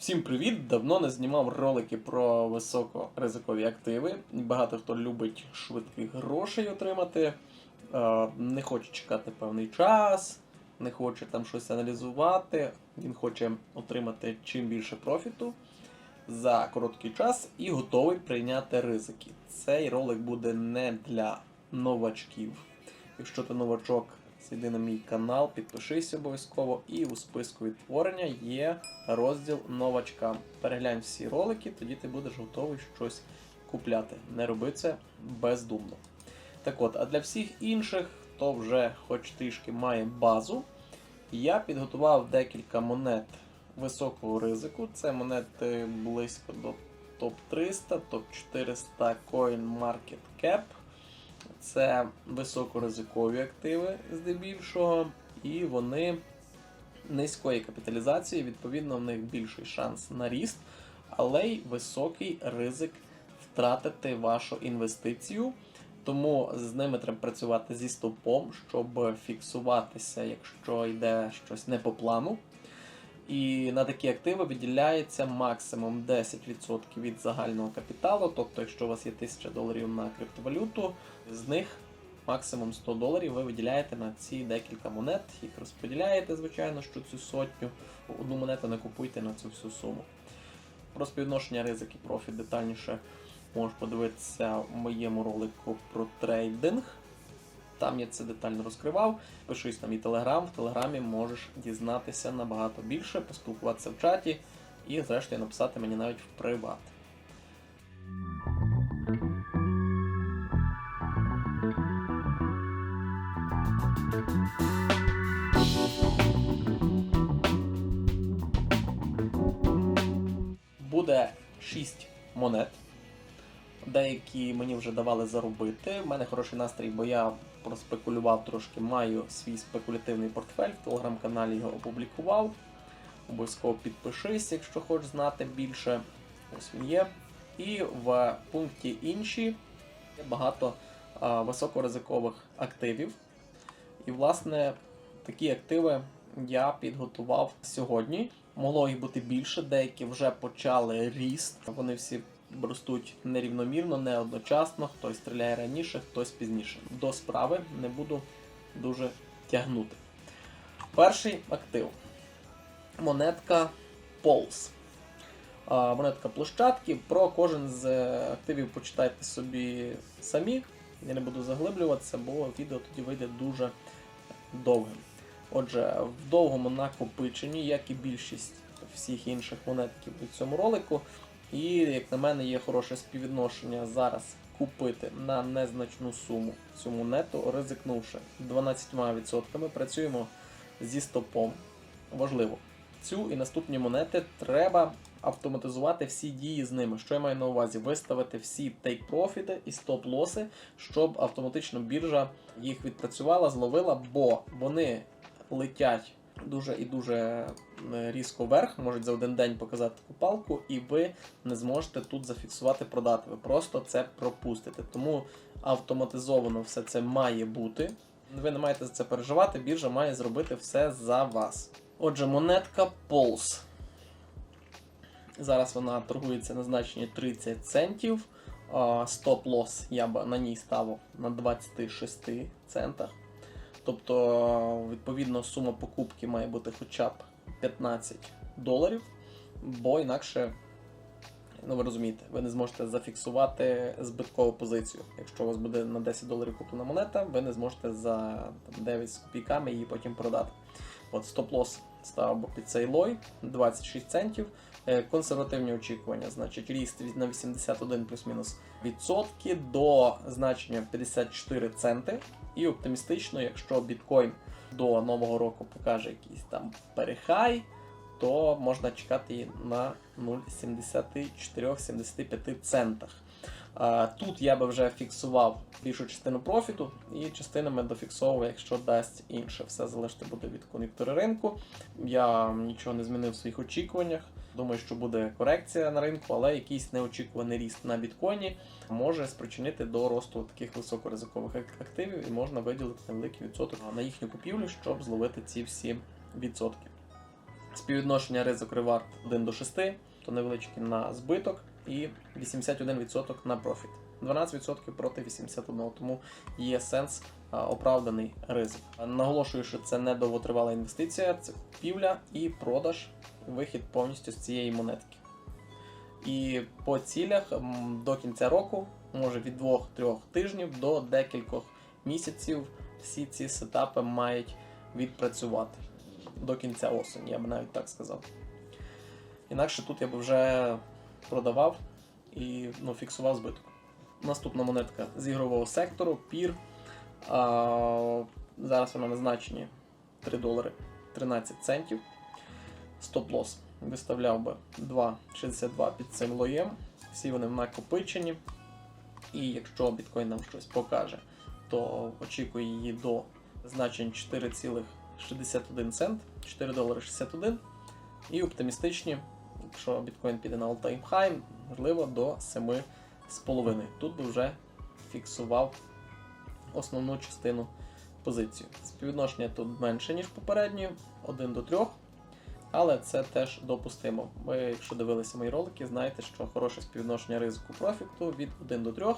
Всім привіт! Давно не знімав ролики про високоризикові активи. Багато хто любить швидких грошей отримати, е, не хоче чекати певний час, не хоче там щось аналізувати. Він хоче отримати чим більше профіту за короткий час і готовий прийняти ризики. Цей ролик буде не для новачків. Якщо ти новачок, зайди на мій канал, підпишись обов'язково, і у списку відтворення є розділ новачкам. Переглянь всі ролики, тоді ти будеш готовий щось купляти. Не роби це бездумно. Так от, а для всіх інших, хто вже хоч трішки має базу, я підготував декілька монет високого ризику. Це монети близько до топ 300, топ 400 CoinMarketCap. Це високоризикові активи здебільшого, і вони низької капіталізації, відповідно, в них більший шанс на ріст, але й високий ризик втратити вашу інвестицію. Тому з ними треба працювати зі стопом, щоб фіксуватися, якщо йде щось не по плану. І на такі активи виділяється максимум 10% від загального капіталу. Тобто, якщо у вас є 1000 доларів на криптовалюту, з них максимум 100 доларів ви виділяєте на ці декілька монет, їх розподіляєте, звичайно, що цю сотню. Одну монету не купуйте на цю всю суму. Про співвідношення ризик і профіт детальніше можеш подивитися в моєму ролику про трейдинг. Там я це детально розкривав. Пишись на мій телеграм. В телеграмі можеш дізнатися набагато більше, поспілкуватися в чаті і, зрештою, написати мені навіть в приват. Буде 6 монет. Деякі мені вже давали заробити. У мене хороший настрій, бо я проспекулював трошки, маю свій спекулятивний портфель. В телеграм-каналі його опублікував. Обов'язково підпишись, якщо хочеш знати більше. Ось він є. І в пункті інші є багато високоризикових активів. І, власне, такі активи я підготував сьогодні. Могло їх бути більше, деякі вже почали ріст. Вони всі ростуть нерівномірно, не одночасно. Хтось стріляє раніше, хтось пізніше. До справи не буду дуже тягнути. Перший актив. Монетка Pulse. Монетка площадки. Про кожен з е, активів почитайте собі самі. Я не буду заглиблюватися, бо відео тоді вийде дуже довгим. Отже, в довгому накопиченні, як і більшість всіх інших монет, які будуть в цьому ролику. І, як на мене, є хороше співвідношення зараз купити на незначну суму цю монету, ризикнувши 12%. Працюємо зі стопом. Важливо, цю і наступні монети треба автоматизувати всі дії з ними. Що я маю на увазі? Виставити всі тейк-профіти і стоп-лоси, щоб автоматично біржа їх відпрацювала, зловила, бо вони летять дуже і дуже різко вверх, можуть за один день показати таку палку, і ви не зможете тут зафіксувати продати. Ви просто це пропустите. Тому автоматизовано все це має бути. Ви не маєте за це переживати, біржа має зробити все за вас. Отже, монетка Pulse. Зараз вона торгується на значенні 30 центів. Стоп-лос я б на ній ставив на 26 центах. Тобто, відповідно, сума покупки має бути хоча б 15 доларів, бо інакше, ну ви розумієте, ви не зможете зафіксувати збиткову позицію. Якщо у вас буде на 10 доларів куплена монета, ви не зможете за там, 9 з копійками її потім продати. От стоп-лос під цей лой 26 центів. Е, Консервативні очікування, значить, ріст від- на 81 плюс-мінус відсотки до значення 54 центи. І оптимістично, якщо біткоін до нового року покаже якийсь там перехай, то можна чекати на 0,74-75 центах. Тут я би вже фіксував більшу частину профіту і частинами дофіксовував, якщо дасть інше. Все залежить буде від кон'юнктури ринку. Я нічого не змінив в своїх очікуваннях. Думаю, що буде корекція на ринку, але якийсь неочікуваний ріст на біткоїні може спричинити до росту таких високоризикових активів і можна виділити невеликий відсоток на їхню купівлю, щоб зловити ці всі відсотки. Співвідношення ризик ревард 1 до 6, то невеличкий на збиток, і 81% на профіт. 12% проти 81%, тому є сенс оправданий ризик. Наголошую, що це не довготривала інвестиція, це купівля і продаж, вихід повністю з цієї монетки. І по цілях до кінця року, може від 2-3 тижнів до декількох місяців, всі ці сетапи мають відпрацювати до кінця осені, я би навіть так сказав. Інакше тут я би вже продавав і ну, фіксував збиток. Наступна монетка з ігрового сектору PIR. А, зараз вона на значенні 3 долари 13 центів. Стоп-лосс виставляв би 2,62 під цим лоєм. Всі вони накопичені. І якщо біткоін нам щось покаже, то очікую її до значень 4,61 цент, 4 долари 61. І оптимістичні, якщо біткоін піде на all-time high, можливо, до 7,5. Тут би вже фіксував основну частину позицію. Співвідношення тут менше, ніж попередньої, 1 до 3. Але це теж допустимо. Ви, якщо дивилися мої ролики, знаєте, що хороше співвідношення ризику профіту від 1 до 3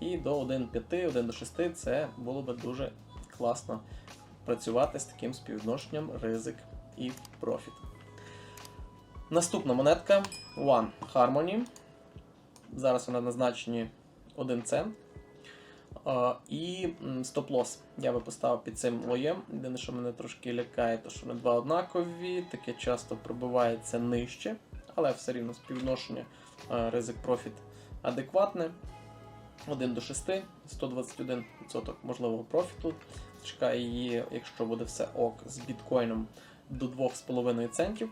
і до 1,5, 1 до 6 це було би дуже класно працювати з таким співвідношенням ризик і профіт. Наступна монетка One Harmony. Зараз вона на значенні 1 цент. І стоп-лосс я би поставив під цим лоєм. Єдине, що мене трошки лякає, то що вони два однакові, таке часто пробивається нижче, але все рівно співвідношення е, ризик-профіт адекватне. 1 до 6, 121% можливого профіту. Чекає її, якщо буде все ок, з біткоїном до 2,5 центів.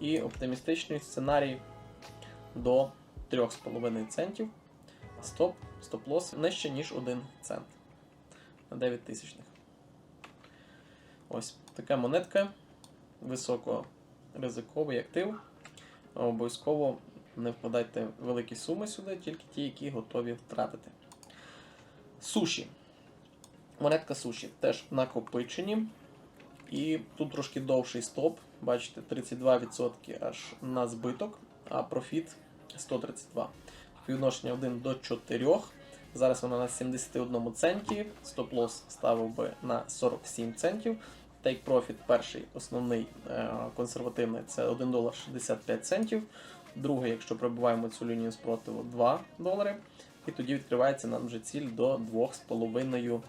І оптимістичний сценарій до 3,5 центів. Стоп, стоп-лосс нижче, ніж 1 цент на 9 тисячних. Ось така монетка. Високоризиковий актив. Обов'язково не вкладайте великі суми сюди, тільки ті, які готові втратити. Суші. Монетка суші теж накопичені. І тут трошки довший стоп. Бачите, 32% аж на збиток, а профіт 132. Співвідношення 1 до 4. Зараз вона на 71 центі. Стоп-лосс ставив би на 47 центів. Take Profit перший основний е, консервативний це 1 долар 65 центів. Другий, якщо пробиваємо цю лінію спротиву, 2 долари. І тоді відкривається нам вже ціль до 2,5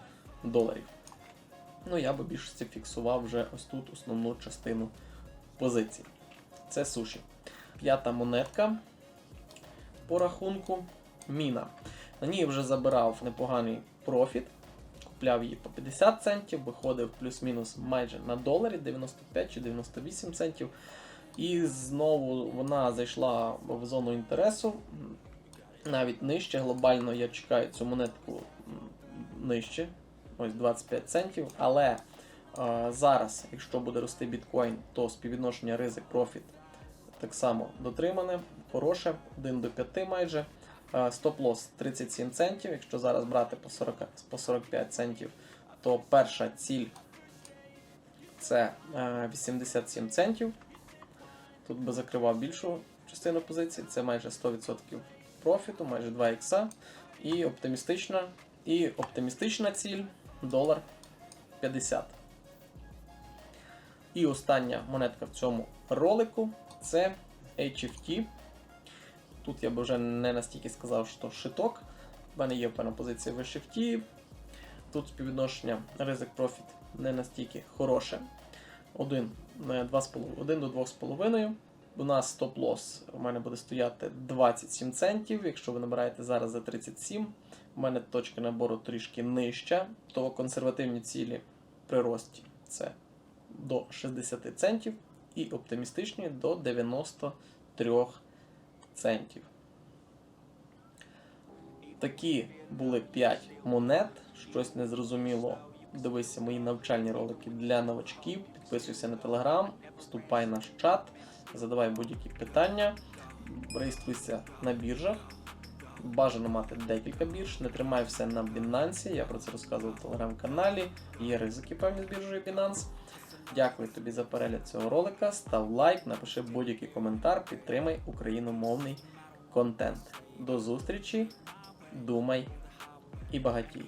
доларів. Ну, я би більшості фіксував вже ось тут основну частину позиції. Це суші. П'ята монетка по рахунку міна. На ній вже забирав непоганий профіт. Купляв її по 50 центів, виходив плюс-мінус майже на доларі 95 чи 98 центів. І знову вона зайшла в зону інтересу. Навіть нижче. Глобально я чекаю цю монетку нижче. Ось 25 центів. Але зараз, якщо буде рости біткоін, то співвідношення ризик профіт так само дотримане, хороше, 1 до 5 майже. Стоп-лосс 37 центів. Якщо зараз брати по 40, по 45 центів, то перша ціль це е, 87 центів. Тут би закривав більшу частину позиції, це майже 100% профіту, майже 2 ікса. І оптимістична, і оптимістична ціль долар 50. І остання монетка в цьому ролику це HFT. Тут я би вже не настільки сказав, що шиток. У мене є певна позиція в HFT. Тут співвідношення ризик-профіт не настільки хороше. 1, 1 до 2,5. У нас стоп-лосс у мене буде стояти 27 центів. Якщо ви набираєте зараз за 37, у мене точка набору трішки нижча, то консервативні цілі при рості це до 60 центів і оптимістичні до 93 центів. Такі були 5 монет. Щось незрозуміло. Дивися мої навчальні ролики для новачків. Підписуйся на телеграм, вступай наш чат, задавай будь-які питання, реєструйся на біржах. Бажано мати декілька бірж, не тримай все на Binance, я про це розказував в телеграм-каналі. Є ризики певні з біржею Binance. Дякую тобі за перегляд цього ролика. Став лайк, напиши будь-який коментар, підтримай україномовний контент. До зустрічі, думай і багатій.